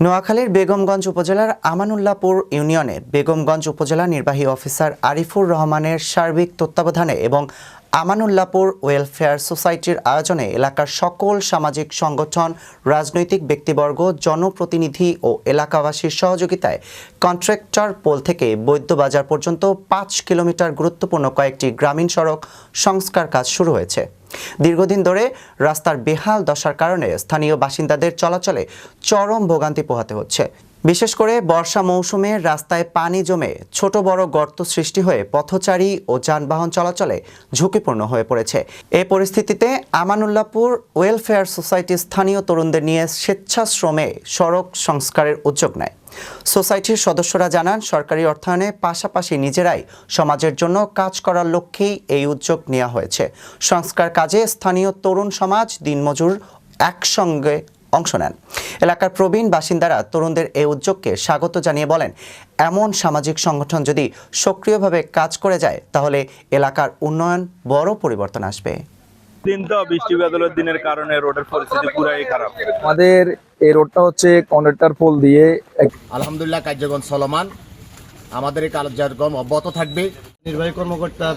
নোয়াখালীর বেগমগঞ্জ উপজেলার আমানুল্লাপুর ইউনিয়নে বেগমগঞ্জ উপজেলা নির্বাহী অফিসার আরিফুর রহমানের সার্বিক তত্ত্বাবধানে এবং আমানুল্লাপুর ওয়েলফেয়ার সোসাইটির আয়োজনে এলাকার সকল সামাজিক সংগঠন, রাজনৈতিক ব্যক্তিবর্গ, জনপ্রতিনিধি ও এলাকাবাসীর সহযোগিতায় কন্ট্রাক্টর পোল থেকে বৈদ্যবাজার পর্যন্ত পাঁচ কিলোমিটার গুরুত্বপূর্ণ কয়েকটি গ্রামীণ সড়ক সংস্কার কাজ শুরু হয়েছে। দীর্ঘদিন ধরে রাস্তার বেহাল দশার কারণে স্থানীয় বাসিন্দাদের চলাচলে চরম ভোগান্তি পোহাতে হচ্ছে। বিশেষ করে বর্ষা মৌসুমে রাস্তায় পানি জমে ছোট বড় গর্ত সৃষ্টি হয়ে পথচারী ও যানবাহন চলাচলে ঝুঁকিপূর্ণ হয়ে পড়েছে। এই পরিস্থিতিতে আমানুল্লাপুর ওয়েলফেয়ার সোসাইটি স্থানীয় তরুণদের নিয়ে স্বেচ্ছাশ্রমে সড়ক সংস্কারের উদ্যোগ নেয়। সোসাইটির সদস্যরা জানান, সরকারি অর্থায়নে পাশাপাশি নিজেরাই সমাজের জন্য কাজ করার লক্ষ্যেই এই উদ্যোগ নেওয়া হয়েছে। সংস্কার কাজে স্থানীয় তরুণ সমাজ, দিনমজুর একসঙ্গে অংশ নেন। এলাকার প্রবীণ বাসিন্দারা তরুণদের এই উদ্যোগকে স্বাগত জানিয়ে বলেন এমন সামাজিক সংগঠন যদি সক্রিয়ভাবে কাজ করে যায় তাহলে এলাকার উন্নয়ন বড় পরিবর্তন আসবে। দিন তো বৃষ্টি বাদলের দিনের কারণে রোডের পরিস্থিতি পুরাই খারাপ। আমাদের এই রোডটা হচ্ছে কন্ডাক্টর পোল দিয়ে আলহামদুলিল্লাহ কার্যক্রম চলমান। আমাদের এই কার্যক্রম অব্যাহত থাকবে। নির্বাহী কর্মকর্তার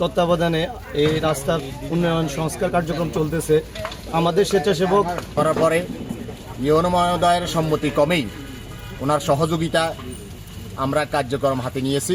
তত্ত্বাবধানে এই রাস্তার উন্নয়ন সংস্কার কার্যক্রম চলতেছে। আমাদের স্বেচ্ছাসেবক করার পরে মহোদয়ের সম্মতি কমেই ওনার সহযোগিতা আমরা কার্যক্রম হাতে নিয়েছি।